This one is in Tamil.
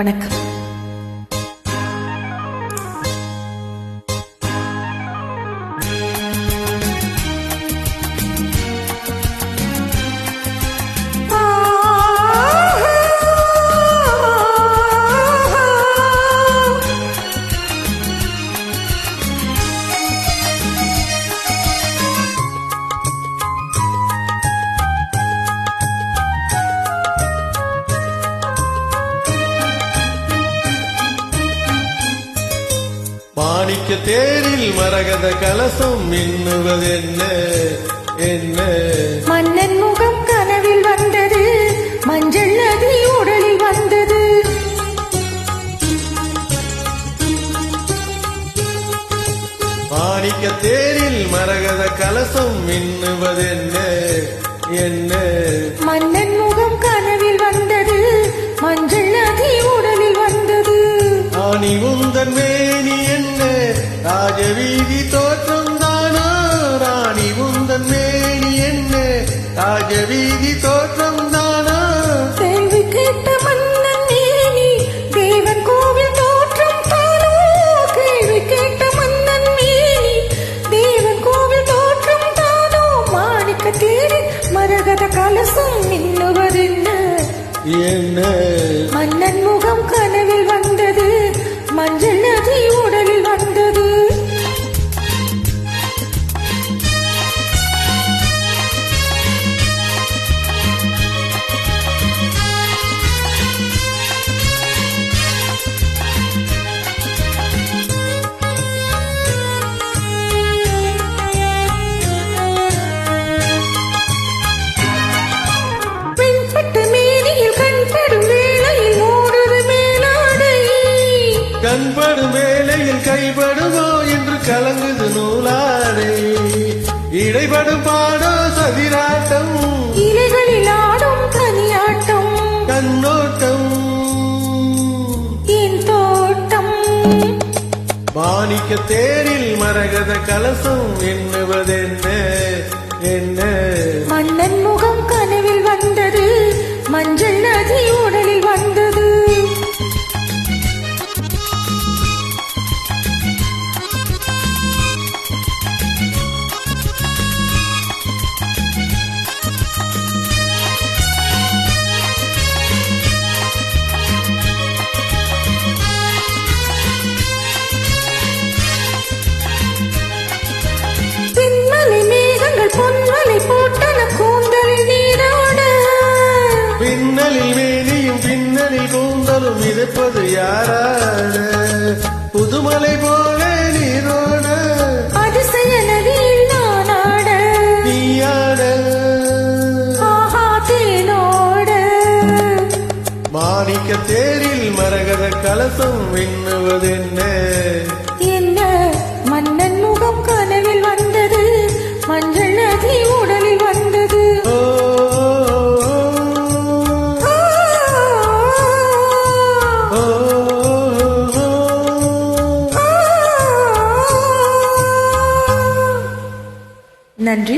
வணக்கம். மாணிக்க தேரில் மரகத கலசம் மின்னுவதென்ன என்ன? மன்னன் முகம் கனவில் வந்தது மஞ்சள் நதி உடலில் வந்தது. மாணிக்க தேரில் மரகத கலசம் மின்னுவதென்ன என்ன? மன்னன் முகம் கனவில் வந்தது மஞ்சள் நதி உடலில் வந்தது. ஆணி உந்தன் என்ன ராஜவீதி தோற்றம் தானா? ராணி உந்தன் மேனி என்ன? ராஜவீதி தோற்றம் தானா? கேள்வி கேட்ட மன்னன் மேனி தேவன் கோவில் தோற்றம் தானோ? கேள்வி கேட்ட மன்னன் மேனி தேவன் கோவில் தோற்றம் தானோ? மாணிக்க தேரி மரகத கலசம் மின்னுவதென்ன? என்ன? மன்னன் முகம் கனவில் வந்தது. கண்படும் வேளையில் கைபடுமோ என்று கலங்குது நூலாடை. இடைபடும் பாடோ சதிராட்டம். இலைகளில் ஆடும் தனியாட்டம் கண்ணோட்டம். என் தோட்டம். மாணிக்க தேரில் மரகத கலசம் எண்ணுவதென்ன பின்னலில் மேனியும் பின்னலில் கூந்தலும் மிதப்பது யாராட புதுமலை போல நீரோட அதிசய நதியில் நான் ஆட? நீயாட ஆஹா தேனோட. மாணிக்க தேரில் மரகத கலசம் விண்ணுவதென்ன? நன்றி.